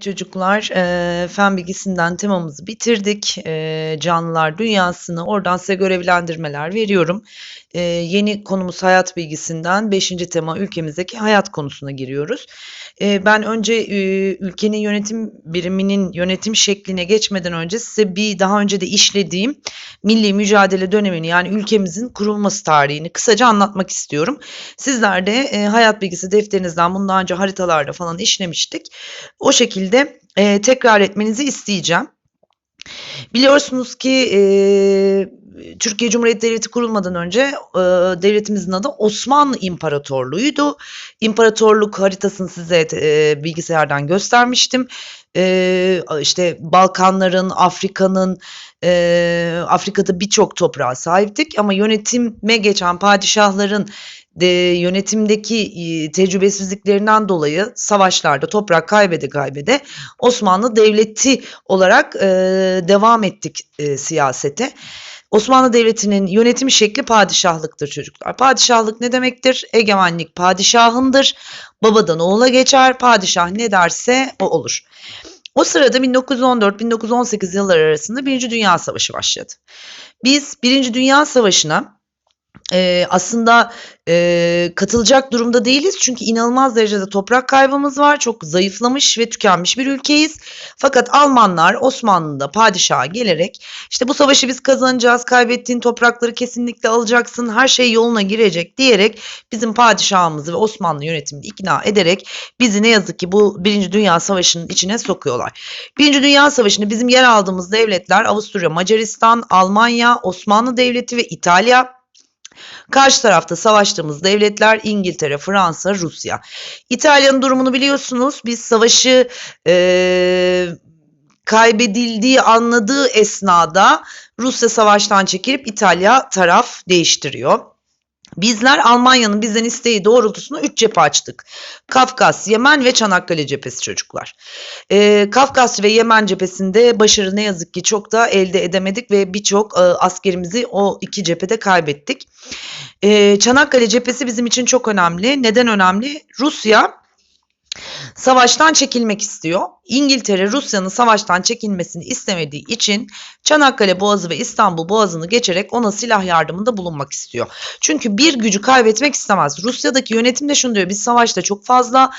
Çocuklar, eee, fen bilgisinden temamızı bitirdik. Eee, canlılar dünyasını, oradan size görevlendirmeler veriyorum. Eee, yeni konumuz hayat bilgisinden 5. tema ülkemizdeki hayat konusuna giriyoruz. Eee, ben önce, eee, ülkenin yönetim biriminin yönetim şekline geçmeden önce size bir daha önce de işlediğim milli mücadele dönemini yani ülkemizin kurulması tarihini kısaca anlatmak istiyorum. Sizler de, eee, hayat bilgisi defterinizden bunu daha önce haritalarda falan işlemiştik. O şekilde, eee, tekrar etmenizi isteyeceğim. Biliyorsunuz ki, eee, Türkiye Cumhuriyeti Devleti kurulmadan önce, eee, devletimizin adı Osmanlı İmparatorluğu'ydu. İmparatorluk haritasını size eee, bilgisayardan göstermiştim. A işte Balkanların, Afrika'nın, eee, Afrika'da birçok toprağa sahiptik ama yönetime geçen padişahların de yönetimdeki, iii, tecrübesizliklerinden dolayı savaşlarda toprak kaybede kaybede Osmanlı Devleti olarak, eee, devam ettik, eee, siyasete. Osmanlı Devleti'nin yönetim şekli padişahlıktır çocuklar. Padişahlık ne demektir? Egemenlik padişahındır. Babadan oğula geçer. Padişah ne derse o olur. O sırada 1914-1918 yılları arasında 1. Dünya Savaşı başladı. Biz 1. Dünya Savaşı'na, eee, aslında, eee, katılacak durumda değiliz. Çünkü inanılmaz derecede toprak kaybımız var. Çok zayıflamış ve tükenmiş bir ülkeyiz. Fakat Almanlar Osmanlı'da padişaha gelerek işte bu savaşı biz kazanacağız, kaybettiğin toprakları kesinlikle alacaksın, her şey yoluna girecek diyerek bizim padişahımızı ve Osmanlı yönetimini ikna ederek bizi ne yazık ki bu 1. Dünya Savaşı'nın içine sokuyorlar. 1. Dünya Savaşı'nda bizim yer aldığımız devletler Avusturya, Macaristan, Almanya, Osmanlı Devleti ve İtalya. Karşı tarafta savaştığımız devletler İngiltere, Fransa, Rusya. İtalya'nın durumunu biliyorsunuz. Biz savaşı, eee, kaybedildiği anladığı esnada Rusya savaştan çekilip İtalya taraf değiştiriyor. Bizler Almanya'nın bizden isteği doğrultusunda 3 cephe açtık. Kafkas, Yemen ve Çanakkale cephesi çocuklar. Eee, Kafkas ve Yemen cephesinde başarı ne yazık ki çok da elde edemedik ve birçok, eee, askerimizi o 2 cephede kaybettik. Eee, Çanakkale cephesi bizim için çok önemli. Neden önemli? Rusya savaştan çekilmek istiyor. İngiltere Rusya'nın savaştan çekilmesini istemediği için Çanakkale Boğazı ve İstanbul Boğazı'nı geçerek ona silah yardımında bulunmak istiyor. Çünkü bir gücü kaybetmek istemez. Rusya'daki yönetim de şunu diyor. Biz savaşta çok fazla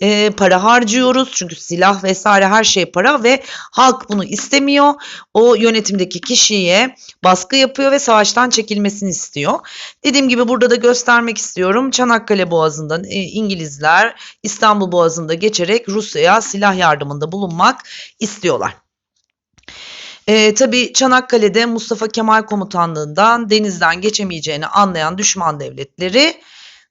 eee, para harcıyoruz. Çünkü silah vesaire her şey para ve halk bunu istemiyor. O yönetimdeki kişiye baskı yapıyor ve savaştan çekilmesini istiyor. Dediğim gibi burada da göstermek istiyorum. Çanakkale Boğazı'ndan eee, İngilizler İstanbul Boğazı'nda geçerek Rusya'ya silah yardımında bulunmak istiyorlar. Eee, tabii Çanakkale'de Mustafa Kemal Komutanlığından denizden geçemeyeceğini anlayan düşman devletleri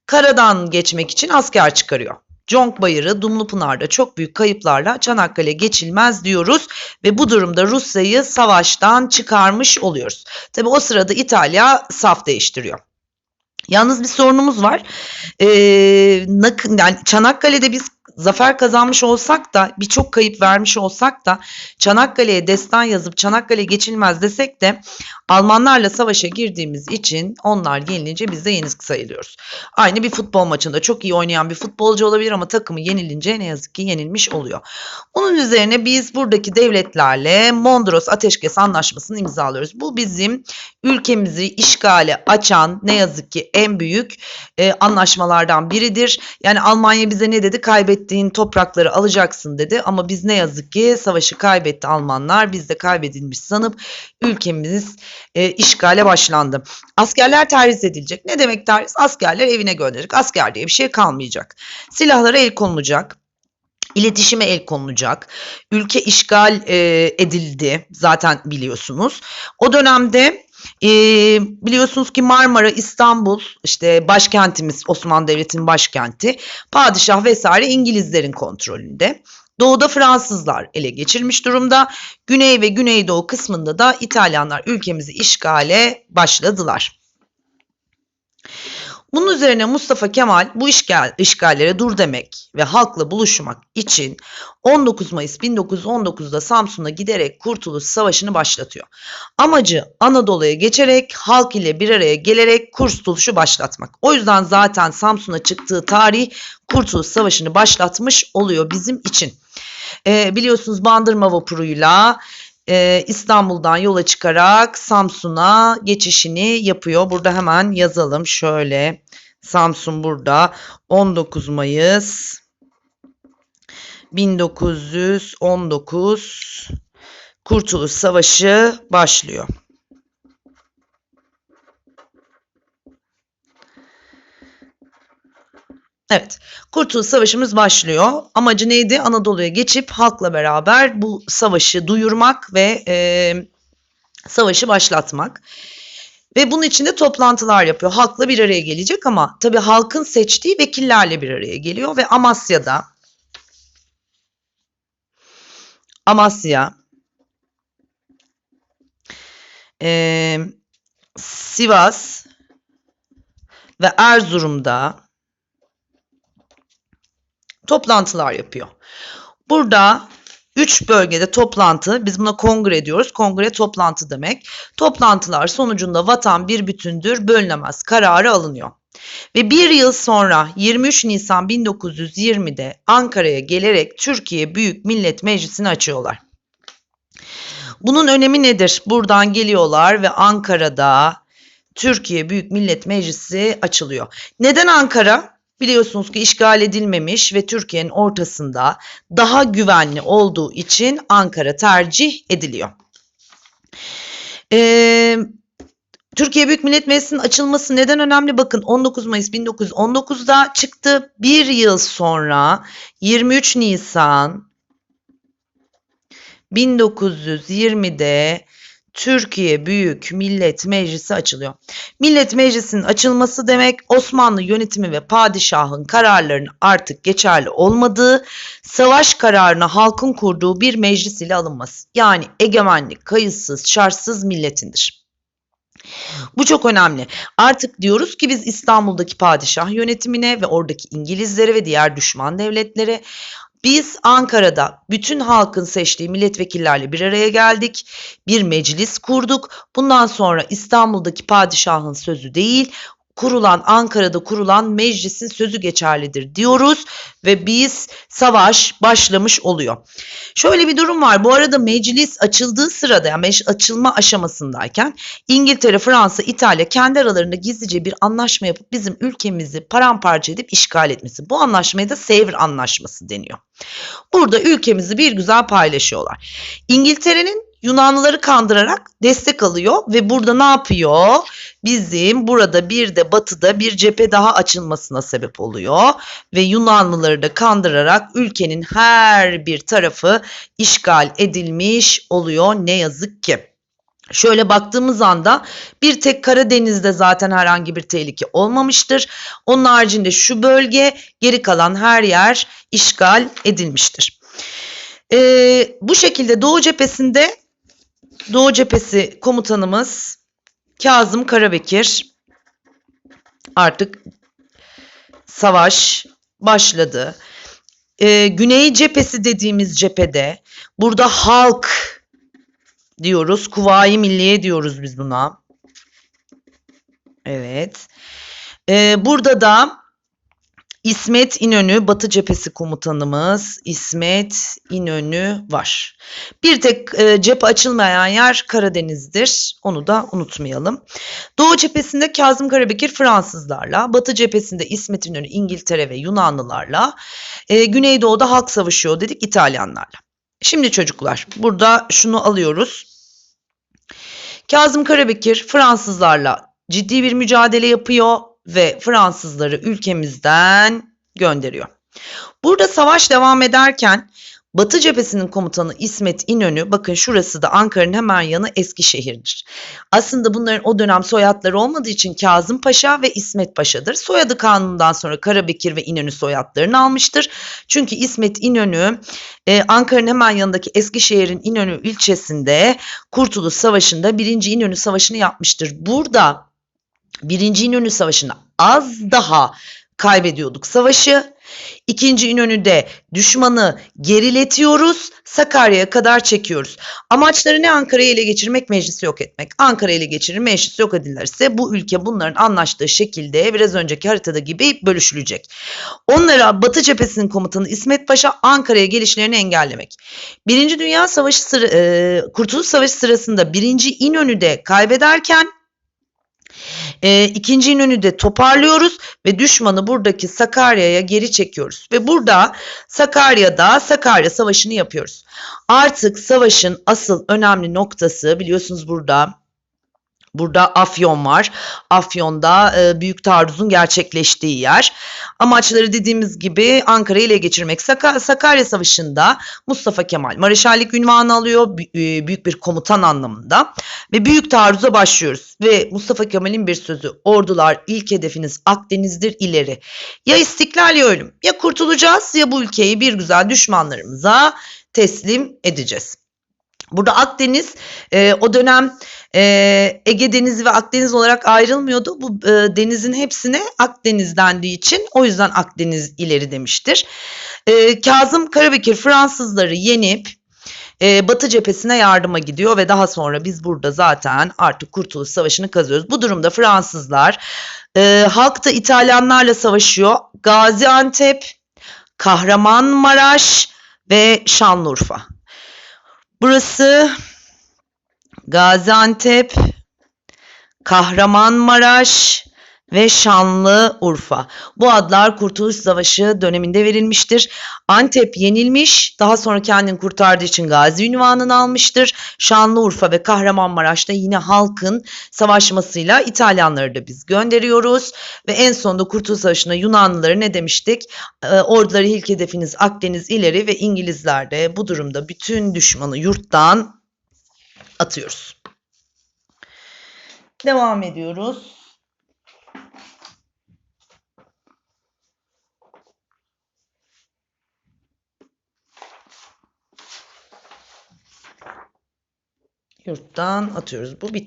karadan geçmek için asker çıkarıyor. Conk Bayırı, Dumlupınar'da çok büyük kayıplarla Çanakkale geçilmez diyoruz ve bu durumda Rusya'yı savaştan çıkarmış oluyoruz. Tabii o sırada İtalya saf değiştiriyor. Yalnız bir sorunumuz var. Nak yani Çanakkale'de biz zafer kazanmış olsak da birçok kayıp vermiş olsak da Çanakkale'ye destan yazıp Çanakkale geçilmez desek de Almanlarla savaşa girdiğimiz için onlar yenilince biz de yenik sayılıyoruz. Aynı bir futbol maçında çok iyi oynayan bir futbolcu olabilir ama takımı yenilince ne yazık ki yenilmiş oluyor. Onun üzerine biz buradaki devletlerle Mondros Ateşkes Anlaşması'nı imzalıyoruz. Bu bizim ülkemizi işgale açan ne yazık ki en büyük eee, anlaşmalardan biridir. Yani Almanya bize ne dedi? Kaybettiğin toprakları alacaksın dedi ama biz ne yazık ki savaşı kaybetti Almanlar. Biz de kaybedilmiş sanıp ülkemiz eee, işgale başlandı. Askerler terhis edilecek. Ne demek terhis? Askerler evine gönderecek. Asker diye bir şey kalmayacak. Silahlara el konulacak. İletişime el konulacak. Ülke işgal eee, edildi zaten biliyorsunuz. O dönemde eee, biliyorsunuz ki Marmara, İstanbul işte başkentimiz Osmanlı Devleti'nin başkenti. Padişah vesaire İngilizlerin kontrolünde. Doğuda Fransızlar ele geçirmiş durumda. Güney ve Güneydoğu kısmında da İtalyanlar ülkemizi işgale başladılar. Bunun üzerine Mustafa Kemal bu işgal, işgallere dur demek ve halkla buluşmak için 19 Mayıs 1919'da Samsun'a giderek Kurtuluş Savaşı'nı başlatıyor. Amacı Anadolu'ya geçerek halk ile bir araya gelerek Kurtuluş'u başlatmak. O yüzden zaten Samsun'a çıktığı tarih Kurtuluş Savaşı'nı başlatmış oluyor bizim için. E, biliyorsunuz Bandırma vapuruyla e, İstanbul'dan yola çıkarak Samsun'a geçişini yapıyor. Burada hemen yazalım şöyle. Samsun burada 19 Mayıs 1919 Kurtuluş Savaşı başlıyor. Evet, Kurtuluş Savaşımız başlıyor. Amacı neydi? Anadolu'ya geçip halkla beraber bu savaşı duyurmak ve e, savaşı başlatmak. Ve bunun için de toplantılar yapıyor. Halkla bir araya gelecek ama tabii halkın seçtiği vekillerle bir araya geliyor ve Amasya'da Amasya, e, Sivas ve Erzurum'da toplantılar yapıyor. Burada üç bölgede toplantı, biz buna kongre diyoruz. Kongre toplantı demek. Toplantılar sonucunda vatan bir bütündür, bölünemez kararı alınıyor. Ve bir yıl sonra 23 Nisan 1920'de Ankara'ya gelerek Türkiye Büyük Millet Meclisi'ni açıyorlar. Bunun önemi nedir? Buradan geliyorlar ve Ankara'da Türkiye Büyük Millet Meclisi açılıyor. Neden Ankara? Biliyorsunuz ki işgal edilmemiş ve Türkiye'nin ortasında daha güvenli olduğu için Ankara tercih ediliyor. Ee, Türkiye Büyük Millet Meclisi'nin açılması neden önemli? Bakın 19 Mayıs 1919'da çıktı. Bir yıl sonra 23 Nisan 1920'de Türkiye Büyük Millet Meclisi açılıyor. Millet Meclisi'nin açılması demek Osmanlı yönetimi ve padişahın kararlarının artık geçerli olmadığı, savaş kararına halkın kurduğu bir meclis ile alınması. Yani egemenlik kayıtsız, şartsız milletindir. Bu çok önemli. Artık diyoruz ki biz İstanbul'daki padişah yönetimine ve oradaki İngilizlere ve diğer düşman devletlere biz Ankara'da bütün halkın seçtiği milletvekillerle bir araya geldik. Bir meclis kurduk. Bundan sonra İstanbul'daki padişahın sözü değil, kurulan Ankara'da kurulan meclisin sözü geçerlidir diyoruz ve biz savaş başlamış oluyor. Şöyle bir durum var. Bu arada meclis açıldığı sırada yani meclis açılma aşamasındayken İngiltere, Fransa, İtalya kendi aralarında gizlice bir anlaşma yapıp bizim ülkemizi paramparça edip işgal etmesi. Bu anlaşmaya da Sevr Anlaşması deniyor. Burada ülkemizi bir güzel paylaşıyorlar. İngiltere'nin Yunanlıları kandırarak destek alıyor ve burada ne yapıyor? Bizim burada bir de batıda bir cephe daha açılmasına sebep oluyor ve Yunanlıları da kandırarak ülkenin her bir tarafı işgal edilmiş oluyor ne yazık ki. Şöyle baktığımız anda bir tek Karadeniz'de zaten herhangi bir tehlike olmamıştır. Onun haricinde şu bölge geri kalan her yer işgal edilmiştir. Ee, bu şekilde Doğu cephesinde Doğu cephesi komutanımız Kazım Karabekir artık savaş başladı. Ee, Güney cephesi dediğimiz cephede burada halk diyoruz. Kuvayi Milliye diyoruz biz buna. Evet. Ee, burada da İsmet İnönü Batı Cephesi Komutanımız İsmet İnönü var. Bir tek e, cephe açılmayan yer Karadeniz'dir. Onu da unutmayalım. Doğu cephesinde Kazım Karabekir Fransızlarla, Batı cephesinde İsmet İnönü İngiltere ve Yunanlılarla, e, Güneydoğu'da halk savaşıyor dedik İtalyanlarla. Şimdi çocuklar burada şunu alıyoruz. Kazım Karabekir Fransızlarla ciddi bir mücadele yapıyor ve Fransızları ülkemizden gönderiyor. Burada savaş devam ederken Batı cephesinin komutanı İsmet İnönü, bakın şurası da Ankara'nın hemen yanı Eskişehir'dir. Aslında bunların o dönem soyadları olmadığı için Kazım Paşa ve İsmet Paşa'dır. Soyadı kanundan sonra Karabekir ve İnönü soyadlarını almıştır. Çünkü İsmet İnönü e, Ankara'nın hemen yanındaki Eskişehir'in İnönü ilçesinde Kurtuluş Savaşı'nda 1. İnönü Savaşı'nı yapmıştır. Burada Birinci İnönü Savaşı'nda az daha kaybediyorduk savaşı. İkinci İnönü'de düşmanı geriletiyoruz, Sakarya'ya kadar çekiyoruz. Amaçları ne Ankara'yı ele geçirmek, meclisi yok etmek. Ankara'yı ele geçirir, meclisi yok edilirse bu ülke bunların anlaştığı şekilde biraz önceki haritada gibi bölüşülecek. Onlara Batı cephesinin komutanı İsmet Paşa Ankara'ya gelişlerini engellemek. Birinci Dünya Savaşı sıra, e, Kurtuluş Savaşı sırasında birinci İnönü'de kaybederken e, ikinci İnönü'de toparlıyoruz ve düşmanı buradaki Sakarya'ya geri çekiyoruz. Ve burada Sakarya'da Sakarya Savaşı'nı yapıyoruz. Artık savaşın asıl önemli noktası biliyorsunuz burada Burada Afyon var. Afyon'da e, Büyük Taarruz'un gerçekleştiği yer. Amaçları dediğimiz gibi Ankara'yı ele geçirmek. Saka- Sakarya Savaşı'nda Mustafa Kemal Mareşallik ünvanı alıyor. E, büyük bir komutan anlamında. Ve Büyük Taarruz'a başlıyoruz. Ve Mustafa Kemal'in bir sözü. Ordular ilk hedefiniz Akdeniz'dir ileri. Ya istiklal ya ölüm. Ya kurtulacağız ya bu ülkeyi bir güzel düşmanlarımıza teslim edeceğiz. Burada Akdeniz e, o dönem e, Ege Denizi ve Akdeniz olarak ayrılmıyordu. Bu e, denizin hepsine Akdeniz dendiği için o yüzden Akdeniz ileri demiştir. E, Kazım Karabekir Fransızları yenip e, Batı cephesine yardıma gidiyor ve daha sonra biz burada zaten artık Kurtuluş Savaşı'nı kazıyoruz. Bu durumda Fransızlar e, halk da İtalyanlarla savaşıyor. Gaziantep, Kahramanmaraş ve Şanlıurfa. Burası Gaziantep, Kahramanmaraş ve Şanlıurfa. Bu adlar Kurtuluş Savaşı döneminde verilmiştir. Antep yenilmiş, daha sonra kendini kurtardığı için Gazi ünvanını almıştır. Şanlıurfa ve Kahramanmaraş'ta yine halkın savaşmasıyla İtalyanları da biz gönderiyoruz. Ve en sonunda Kurtuluş Savaşı'nda Yunanlıları ne demiştik? Ee, orduları ilk hedefiniz Akdeniz ileri ve İngilizler de bu durumda bütün düşmanı yurttan atıyoruz. Devam ediyoruz. Yurttan atıyoruz. Bu bitti.